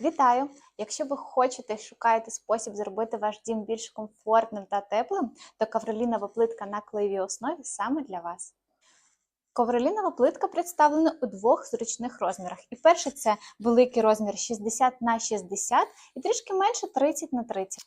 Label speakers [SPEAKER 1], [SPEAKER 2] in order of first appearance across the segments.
[SPEAKER 1] Вітаю! Якщо ви хочете шукаєте спосіб зробити ваш дім більш комфортним та теплим, то ковролінова плитка на клеєвій основі саме для вас. Ковролінова плитка представлена у двох зручних розмірах. І перший це великий розмір 60 на 60 і трішки менше 30 на 30.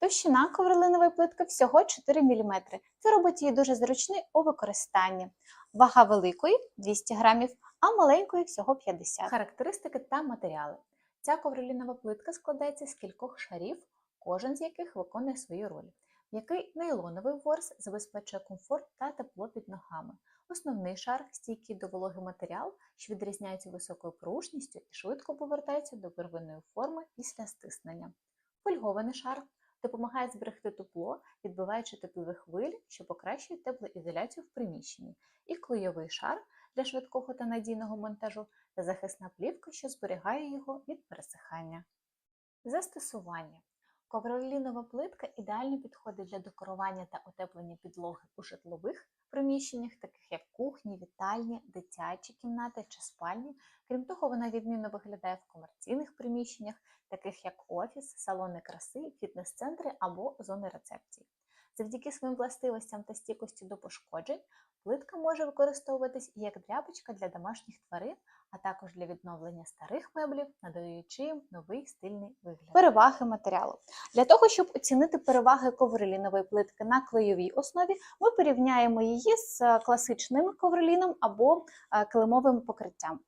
[SPEAKER 1] Товщина ковролинової плитки всього 4 мм. Це робить її дуже зручною у використанні. Вага великої 200 грамів, а маленької всього 50 Характеристики та матеріали. Ця ковролінова плитка складається з кількох шарів, кожен з яких виконує свою роль. М'який нейлоновий ворс забезпечує комфорт та тепло під ногами. Основний шар стійкий до вологи матеріал, що відрізняється високою пружністю і швидко повертається до первинної форми після стиснення. Фольгований шар допомагає зберегти тепло, відбиваючи теплові хвилі, що покращує теплоізоляцію в приміщенні, і клейовий шар для швидкого та надійного монтажу та захисна плівка, що зберігає його від пересихання. Застосування. Ковролінова плитка ідеально підходить для декорування та утеплення підлоги у житлових приміщеннях, таких як кухні, вітальні, дитячі кімнати чи спальні. Крім того, вона відмінно виглядає в комерційних приміщеннях, таких як офіс, салони краси, фітнес-центри або зони рецепцій. Завдяки своїм властивостям та стійкості до пошкоджень, плитка може використовуватись як тряпочка для домашніх тварин, а також для відновлення старих меблів, надаючи їм новий стильний вигляд. Переваги матеріалу. Для того, щоб оцінити переваги ковролінової плитки на клейовій основі, ми порівняємо її з класичним ковроліном або е, килимовим покриттям.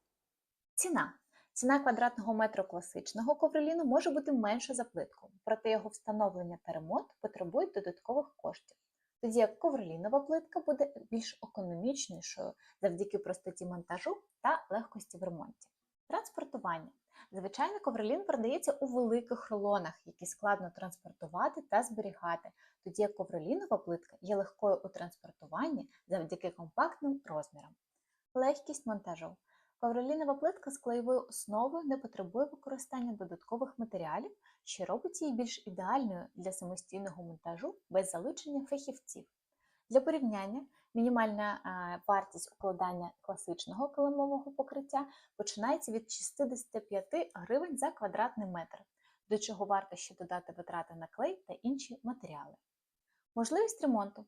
[SPEAKER 1] Ціна. Ціна квадратного метру класичного ковроліну може бути менша за плитку, проте його встановлення та ремонт потребують додаткових коштів. Тоді як ковролінова плитка буде більш економічнішою завдяки простоті монтажу та легкості в ремонті. Транспортування. Звичайно, ковролін продається у великих рулонах, які складно транспортувати та зберігати, тоді як ковролінова плитка є легкою у транспортуванні завдяки компактним розмірам. Легкість монтажу. Ковролінова плитка з клеєвою основою не потребує використання додаткових матеріалів, що робить її більш ідеальною для самостійного монтажу без залучення фахівців. Для порівняння, мінімальна е, вартість укладання класичного килимового покриття починається від 65 гривень за квадратний метр, до чого варто ще додати витрати на клей та інші матеріали. Можливість ремонту.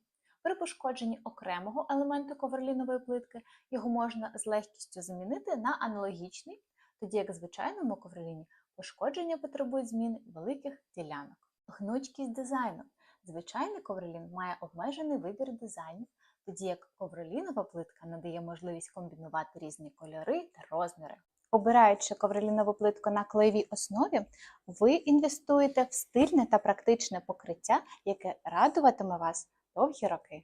[SPEAKER 1] При пошкодженні окремого елементу ковролінової плитки його можна з легкістю замінити на аналогічний, тоді як в звичайному ковроліні пошкодження потребують зміни великих ділянок. Гнучкість дизайну. Звичайний ковролін має обмежений вибір дизайнів, тоді як ковролінова плитка надає можливість комбінувати різні кольори та розміри. Обираючи ковролінову плитку на клеєвій основі, ви інвестуєте в стильне та практичне покриття, яке радуватиме вас довгі роки.